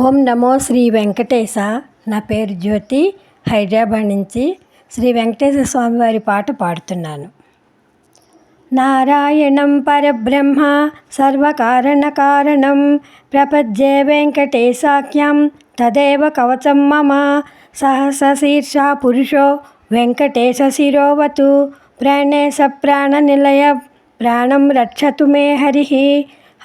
ఓం నమో శ్రీ వెంకటేశ. నా పేరు జ్యోతి. హైదరాబాద్ నుంచి శ్రీ వెంకటేశ్వర స్వామి వారి పాట పాడుతున్నాను. నారాయణం పరబ్రహ్మ సర్వకారణ కారణం ప్రపద్యే వెంకటేశాఖ్యం తదేవ కవచం మమ సహసశీర్ష పురుషో వెంకటేశ శిరోవతు ప్రాణేశ ప్రాణనిలయ ప్రాణం రక్షతు మే హరి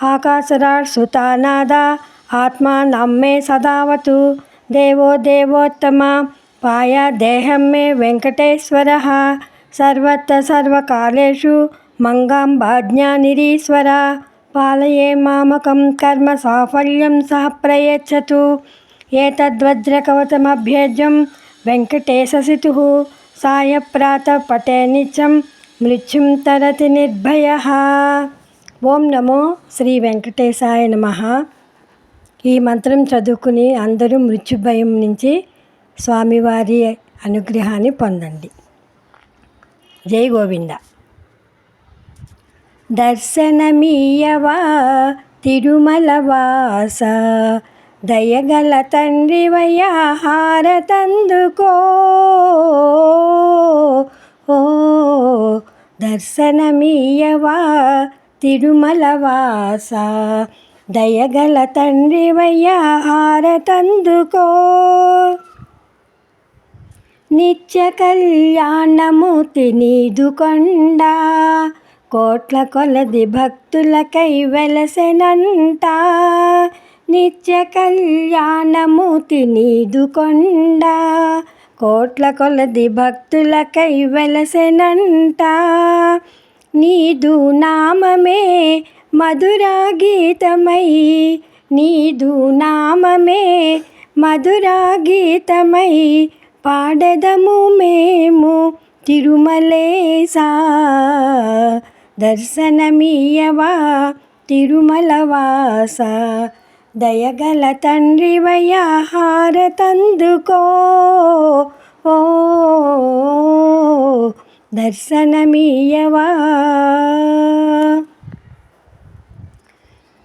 ఆకాశరాట్ సుతానాదా ఆత్మా నమ్మే సదావతు. దేవో దేవోత్తమ పాయ దేహం మే వెంకటేశ్వర. సర్వత్ర సర్వకాలేషు మంగాంబాజ్ఞానిరీశ్వర పాలయే మామకం కర్మ సాఫల్యం సహ ప్రయచ్చతు. ఏతద్వజ్రకవచమభ్యజం వెంకటేశసితు సాయ ప్రాత పటే నిత్యం మృత్యుం తరతి నిర్భయ. ఓం నమో శ్రీ వెంకటేశాయ నమ. ఈ మంత్రం చదువుకుని అందరూ మృత్యుభయం నుంచి స్వామివారి అనుగ్రహాన్ని పొందండి. జై గోవింద. దర్శనమీయవా తిరుమల వాస దయగల తండ్రి వయాహారతందుకో ఓ దర్శనమీయవా తిరుమల వాస దయగల తండ్రి వయ్యాహారతందుకో నిత్య కళ్యాణమూర్తి నీదు కొండ కోట్ల కొలది భక్తులకై వెలసెనంట. నిత్య కళ్యాణమూర్తి నీదు కొండ కోట్ల కొలది భక్తులకై వెలసెనంట. నీదు నామమే మధురా గీతమై నీదు నామమే మధురా గీతమై పాడదము మేము తిరుమలేసా. దర్శనమీయవా తిరుమలవాస. దయగల తండ్రి వయాహారతందుకో ఓ దర్శనమీయవా.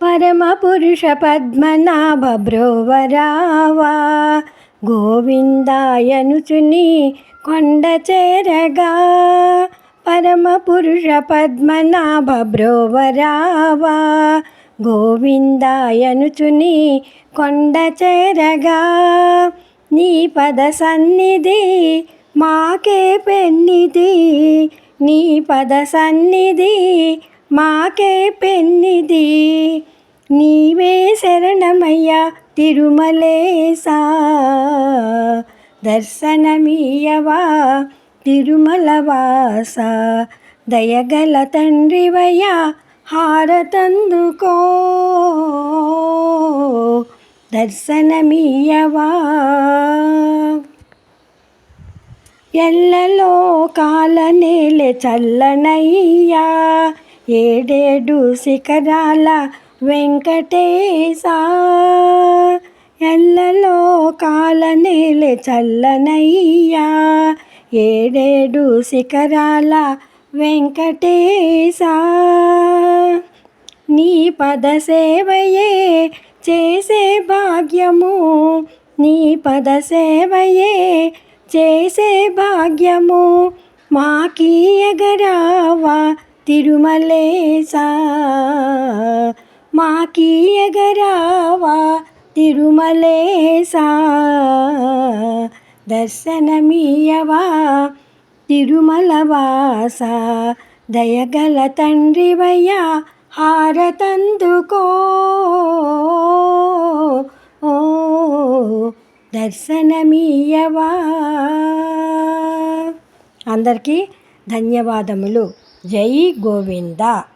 పరమపురుష పద్మనాభ బ్రోవరావా. గోవిందాయనుచుని కొండ చేరగా. పరమపురుష పద్మనాభ బ్రోవరావా. గోవిందాయనుచుని కొండ చేరగా. నీ పద సన్నిధి మాకే పెన్నిది నీ పద సన్నిధి మాకే పెన్నిది నీవే శరణమయ్యా తిరుమలేసా. దర్శనమీయవా తిరుమలవాస. దయగల తండ్రివయ్యా హారతందుకో. దర్శనమీయవా ఎల్లలో కాలనేలే చల్లనయ్యా ఏడేడు శిఖరాల వెంకటేశ ఎల్లలో కాలనేలే చల్లనయ్యా. ఏడేడు శిఖరాల వెంకటేశ నీ పద సేవయే చేసే భాగ్యము నీ పద సేవయే చేసే భాగ్యము మాకీయగరావా తిరుమలేసా మాకీయగరావా తిరుమలేసా? దర్శనమీయవా తిరుమలవాస? దయగల తండ్రివయ్యా హారతందుకో. ఓ దర్శనమీయవా అందరికీ ధన్యవాదములు. జై గోవింద.